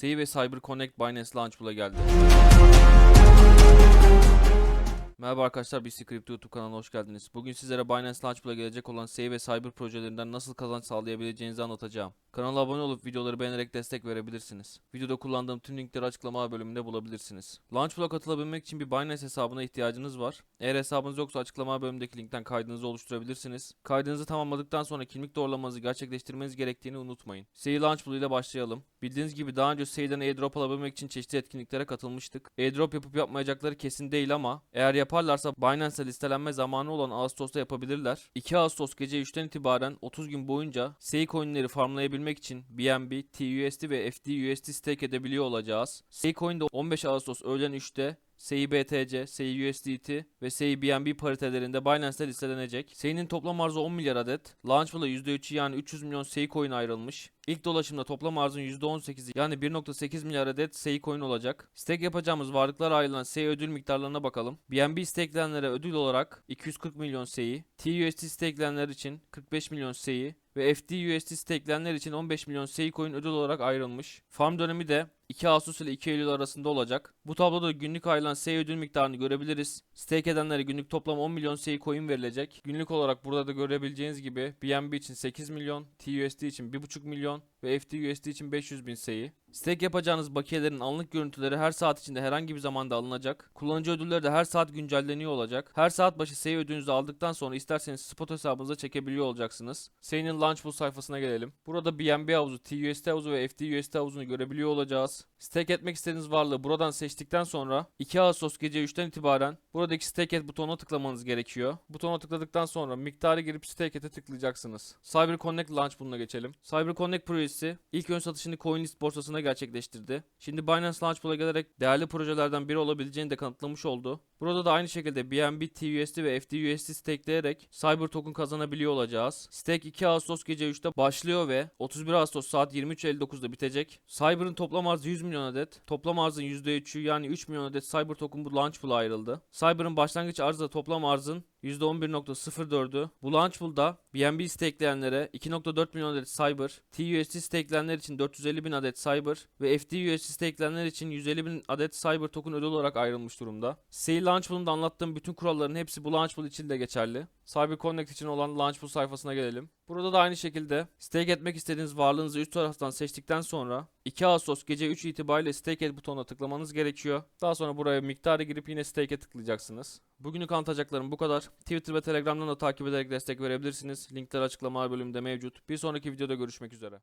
Sei ve Cyber Connect Binance Launchpool'a geldi. Merhaba arkadaşlar, BC Crypto YouTube kanalına hoş geldiniz. Bugün sizlere Binance Launchpool'a gelecek olan Sei ve Cyber projelerinden nasıl kazanç sağlayabileceğinizi anlatacağım. Kanala abone olup videoları beğenerek destek verebilirsiniz. Videoda kullandığım tüm linkleri açıklama bölümünde bulabilirsiniz. Launchpool'a katılabilmek için bir Binance hesabına ihtiyacınız var. Eğer hesabınız yoksa açıklama bölümündeki linkten kaydınızı oluşturabilirsiniz. Kaydınızı tamamladıktan sonra kimlik doğrulamanızı gerçekleştirmeniz gerektiğini unutmayın. Sei Launchpool ile başlayalım. Bildiğiniz gibi daha önce Sei'den airdrop alabilmek için çeşitli etkinliklere katılmıştık. Airdrop yapıp yapmayacakları kesin değil ama eğer yaparlarsa Binance'e listelenme zamanı olan Ağustos'ta yapabilirler. 2 Ağustos gece 3'ten itibaren 30 gün boyunca Sei coinleri farmlayabilmek için BNB, TUSD ve FDUSD stake edebiliyor olacağız. Sei coin de 15 Ağustos öğlen 3'te SEI BTC, SEI USDT ve SEI BNB paritelerinde Binance'de listelenecek. SEI'nin toplam arzı 10 milyar adet. Launchpool'a %3'ü yani 300 milyon SEI coin ayrılmış. İlk dolaşımda toplam arzın %18'i yani 1.8 milyar adet SEI coin olacak. Stake yapacağımız varlıklara ayrılan SEI ödül miktarlarına bakalım. BNB stakelenlere ödül olarak 240 milyon SEI, TUSD stakelenler için 45 milyon SEI ve FDUSD stakelenler için 15 milyon SEI coin ödül olarak ayrılmış. Farm dönemi de 2 Ağustos ile 2 Eylül arasında olacak. Bu tabloda günlük ayrılan SEI ödül miktarını görebiliriz. Stake edenlere günlük toplam 10 milyon SEI coin verilecek. Günlük olarak burada da görebileceğiniz gibi BNB için 8 milyon, TUSD için 1.5 milyon ve FDUSD için 500 bin SEI. Stake yapacağınız bakiyelerin anlık görüntüleri her saat içinde herhangi bir zamanda alınacak. Kullanıcı ödülleri de her saat güncelleniyor olacak. Her saat başı SEI ödülünüzü aldıktan sonra isterseniz spot hesabınıza çekebiliyor olacaksınız. SEI'nin Launchpool sayfasına gelelim. Burada BNB havuzu, TUSD havuzu ve FDUSD havuzunu görebiliyor olacağız. Stake etmek istediğiniz varlığı buradan seçtikten sonra 2 Ağustos gece 3'ten itibaren buradaki stake et butonuna tıklamanız gerekiyor. Butona tıkladıktan sonra miktarı girip stake et'e tıklayacaksınız. Cyber Connect Launchpool'una geçelim. Cyber Connect projesi ilk ön satışını CoinList borsasına gerçekleştirdi. Şimdi Binance Launchpool'a gelerek değerli projelerden biri olabileceğini de kanıtlamış oldu. Burada da aynı şekilde BNB, TUSD ve FDUSD stakeleyerek Cyber Token kazanabiliyor olacağız. Stake 2 Ağustos gece 3'te başlıyor ve 31 Ağustos saat 23.59'da bitecek. Cyber'ın toplam arzı 100 milyon adet. Toplam arzın %3'ü yani 3 milyon adet Cyber Token bu Launchpool'a ayrıldı. Cyber'ın başlangıç arzı da toplam arzın %11.04'ü. Bu Launchpool'da BNB stakeleyenlere 2.4 milyon adet Cyber, TUSD stakeleyenler için 450 bin adet Cyber ve FDUSD stakeleyenler için 150 bin adet Cyber token ödül olarak ayrılmış durumda. Sale Launchpool'unda anlattığım bütün kuralların hepsi bu Launchpool için de geçerli. Cyber Connect için olan Launchpool sayfasına gelelim. Burada da aynı şekilde stake etmek istediğiniz varlığınızı üst taraftan seçtikten sonra 2 Ağustos gece 3 itibariyle stake et butonuna tıklamanız gerekiyor. Daha sonra buraya miktarı girip yine stake'e tıklayacaksınız. Bugünlük anlatacaklarım bu kadar. Twitter ve Telegram'dan da takip ederek destek verebilirsiniz. Linkler açıklama bölümünde mevcut. Bir sonraki videoda görüşmek üzere.